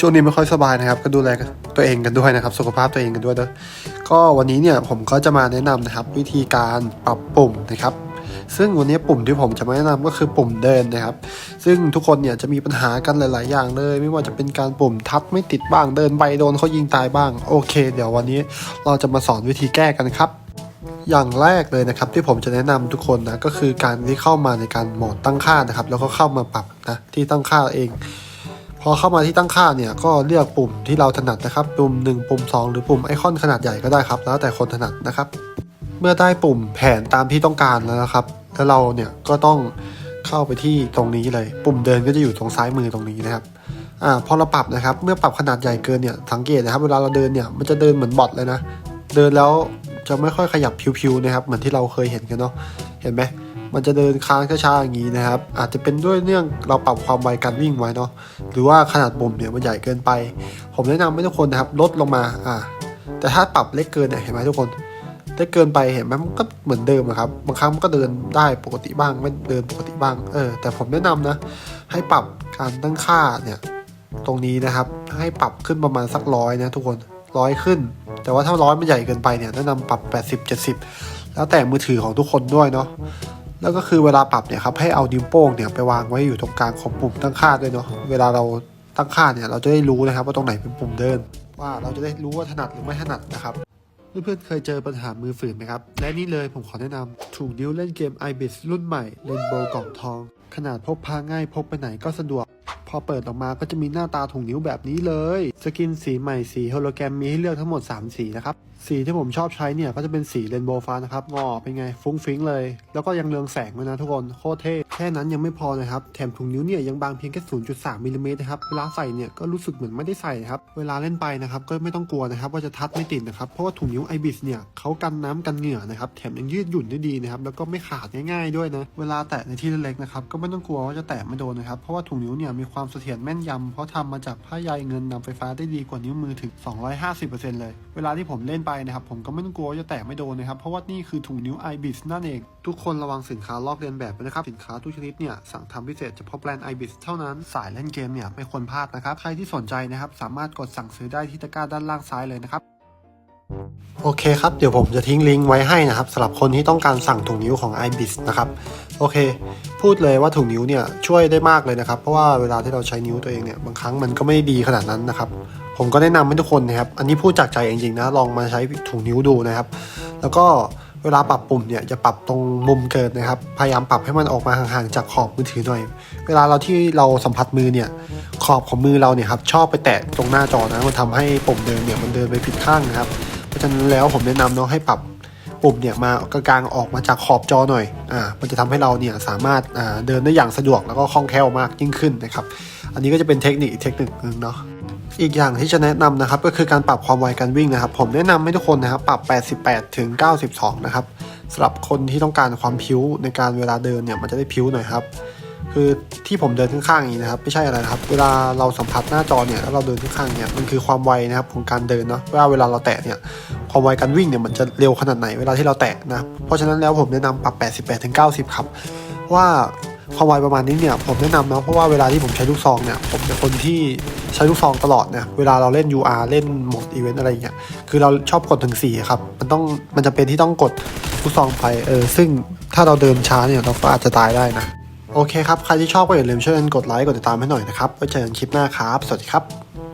ช่วงนี้ไม่ค่อยสบายนะครับ ก็ดูแลตัวเองกันด้วยนะครับ สุขภาพตัวเองกันด้วยนะก็วันนี้เนี่ยผมก็จะมาแนะนำนะครับ วิธีการปรับปุ่มนะครับ ซึ่งวันนี้ปุ่มที่ผมจะมาแนะนำก็คือปุ่มเดินนะครับ ซึ่งทุกคนเนี่ยจะมีปัญหากันหลาย ๆ อย่างเลย ไม่ว่าจะเป็นการปุ่มทับไม่ติดบ้างเดินไปโดนเขายิงตายบ้างโอเค เดี๋ยววันนี้เราจะมาสอนวิธีแก้กันครับอย่างแรกเลยนะครับที่ผมจะแนะนำทุกคนนะก็คือการที่เข้ามาในการโหมดตั้งค่านะครับ แล้วก็เข้ามาปรับนะที่ตั้งค่าเอง อเข้ามาที่ตั้งค่าเนี่ยก็เลือกปุ่มที่เราถนัดนะครับ ปุ่ม 1 ปุ่ม 2 หรือปุ่มไอคอนขนาดใหญ่ก็ได้ครับ แล้วแต่คนถนัดนะครับ เมื่อได้ปุ่มแผนตามที่ต้องการแล้วนะครับ แล้วเราเนี่ยก็ต้องเข้าไปที่ตรงนี้เลย ปุ่มเดินก็จะอยู่ตรงซ้ายมือตรงนี้นะครับอ่าพอเราปรับนะครับ เมื่อปรับขนาดใหญ่เกินเนี่ยสังเกตนะครับ เวลาเราเดินเนี่ยมันจะเดินเหมือนบอทเลยนะ เดินแล้วจะไม่ค่อยขยับพิวๆนะครับ เหมือนที่เราเคยเห็นกันเนาะเห็นไหม มันจะเดินค้างช้าๆอย่างนี้นะครับ อาจจะเป็นด้วยเนื่องเราปรับความไวการวิ่งไว้เนาะหรือว่าขนาดปุ่มเนี่ยมันใหญ่เกินไป ผมแนะนำให้ทุกคนนะครับลดลงมาอ่าแต่ถ้าปรับเล็กเกินเนี่ยเห็นไหมทุกคนเล็กเกินไปเห็นไหมมันก็เหมือนเดิมอะครับบางครั้งมันก็เดินได้ปกติบ้างไม่เดินปกติบ้างเออแต่ผมแนะนำนะ ให้ปรับการตั้งค่าเนี่ยตรงนี้นะครับให้ปรับขึ้นประมาณสักร้อยนะทุกคนร้อยขึ้น แต่ว่าถ้าร้อยมันใหญ่เกินไปเนี่ยแนะนำปรับ 80 70 แล้วแต่มือถือของทุกคนด้วยเนาะ แล้วก็คือเวลาปรับเนี่ยครับให้เอานิ้วโป้งเนี่ยไปวางไว้อยู่ตรงกลางของปุ่มตั้งค่าด้วยเนาะเวลาเราตั้งค่าเนี่ยเราจะได้รู้นะครับว่าตรงไหนเป็นปุ่มเดิน ว่าเราจะได้รู้ว่าถนัดหรือไม่ถนัดนะครับเพื่อนๆเคยเจอปัญหามือฝืนไหมครับ และนี่เลยผมขอแนะนำถูกนิ้วเล่นเกม iBIS รุ่นใหม่เลนโบกล่องทอง ขนาดพกพาง่ายพกไปไหนก็สะดวก พอเปิดออกมาก็จะมีหน้าตาถุงนิ้วแบบนี้เลย สกินสีใหม่สีโฮโลแกรมมีให้เลือกทั้งหมด 3 สีนะครับ สีที่ผมชอบใช้เนี่ยก็จะเป็นสีเรนโบว์ฟ้านะครับงอเป็นไงฟุ้งฟิ้งเลย แล้วก็ยังเรืองแสงด้วยนะทุกคนโคตรเท่แค่นั้นยังไม่พอนะครับ แถมถุงนิ้วเนี่ยยังบางเพียงแค่ 0.3มิลลิเมตรนะครับ เวลาใส่เนี่ยก็รู้สึกเหมือนไม่ได้ใส่ครับ เวลาเล่นไปนะครับก็ไม่ต้องกลัวนะครับว่าจะทัดไม่ติดนะครับ เพราะว่าถุงนิ้ว IBIS เนี่ยเขากันน้ำกันเหงื่อนะครับ แถมยังยืดหยุ่นได้ดีนะครับ แล้วก็ไม่ขาดง่าย ๆด้วยนะ เวลาแตะในที่เล็กๆนะครับก็ไม่ต้องกลัวว่าจะแตะไม่โดนนะครับ เพราะว่าถุงนิ้วเนี่ยมีความความเสถียรแม่นยำเพราะทำมาจากผ้าใยเงินนำไฟฟ้าได้ดีกว่านิ้วมือถึง 250%เลย เวลาที่ผมเล่นไปนะครับ ผมก็ไม่ต้องกลัวจะแตะไม่โดนนะครับ เพราะว่านี่คือถุงนิ้ว IBIS นั่นเอง ทุกคนระวังสินค้าลอกเลียนแบบนะครับ สินค้าทุกชนิดเนี่ยสั่งทำพิเศษเฉพาะแบรนด์ IBIS เท่านั้น สายเล่นเกมเนี่ยไม่ควรพลาดนะครับ ใครที่สนใจนะครับสามารถกดสั่งซื้อได้ที่ตะกร้าด้านล่างซ้ายเลยนะครับโอเคครับ เดี๋ยวผมจะทิ้งลิงก์ไว้ให้นะครับสำหรับคนที่ต้องการสั่งถุงนิ้วของ IBIS นะครับ โอเค พูดเลยว่าถุงนิ้วเนี่ยช่วยได้มากเลยนะครับ เพราะว่าเวลาที่เราใช้นิ้วตัวเองเนี่ยบางครั้งมันก็ไม่ดีขนาดนั้นนะครับ ผมก็แนะนำให้ทุกคนนะครับ อันนี้พูดจากใจจริงๆนะ ลองมาใช้ถุงนิ้วดูนะครับ แล้วก็เวลาปรับปุ่มเนี่ยจะปรับตรงมุมเกินนะครับ พยายามปรับให้มันออกมาห่างๆจากขอบมือถือหน่อย เวลาเราที่เราสัมผัสมือเนี่ย ขอบของมือเราเนี่ยครับชอบไปแตะตรงหน้าจอนะ มันทำให้ปุ่มเดินเนี่ยมันเดินไปผิดข้างนะครับ เพราะฉะนั้นแล้วผมแนะนำเนาะให้ปรับ ปุ่มเนี่ยมากลางออกมาจากขอบจอหน่อยอ่ามันจะทำให้เราเนี่ยสามารถอ่าเดินได้อย่างสะดวกแล้วก็คล่องแคล่วมากยิ่งขึ้นนะครับอันนี้ก็จะเป็นเทคนิคอีกเทคนิคหนึงเนาะอีกอย่างที่จะแนะนำนะครับก็คือการปรับความไวการวิ่งนะครับ ผมแนะนำให้ทุกคนนะครับปรับ 88 ถึง 92 นะครับสำหรับคนที่ต้องการความพิ้วในการเวลาเดินเนี่ยมันจะได้พิ้วหน่อยครับ คือที่ผมเดินข้างๆอย่างนี้นะครับไม่ใช่อะไรนะครับ เวลาเราสัมผัสหน้าจอเนี่ยแล้วเราเดินข้างๆเนี่ยมันคือความไวนะครับของการเดินเนาะว่าเวลาเราแตะเนี่ยความไวการวิ่งเนี่ยมันจะเร็วขนาดไหนเวลาที่เราแตะนะเพราะฉะนั้นแล้วผมแนะนำปรับ 88ถึง90 ครับ ว่าความไวประมาณนี้เนี่ยผมแนะนำเนาะเพราะว่าเวลาที่ผมใช้ลูกซองเนี่ยผมเป็นคนที่ใช้ลูกซองตลอดเนี่ยเวลาเราเล่น UR เล่นโหมดอีเวนต์อะไรอย่างเงี้ยคือเราชอบกดถึง4ครับมันต้องมันจะเป็นที่ต้องกดลูกซองไปเออซึ่งถ้าเราเดินช้าเนี่ยเราก็อาจจะตายได้นะ โอเคครับ ใครที่ชอบก็อย่าลืมช่วยกันกดไลค์ กดติดตามให้หน่อยนะครับ ไว้เจอกันคลิปหน้าครับ สวัสดีครับ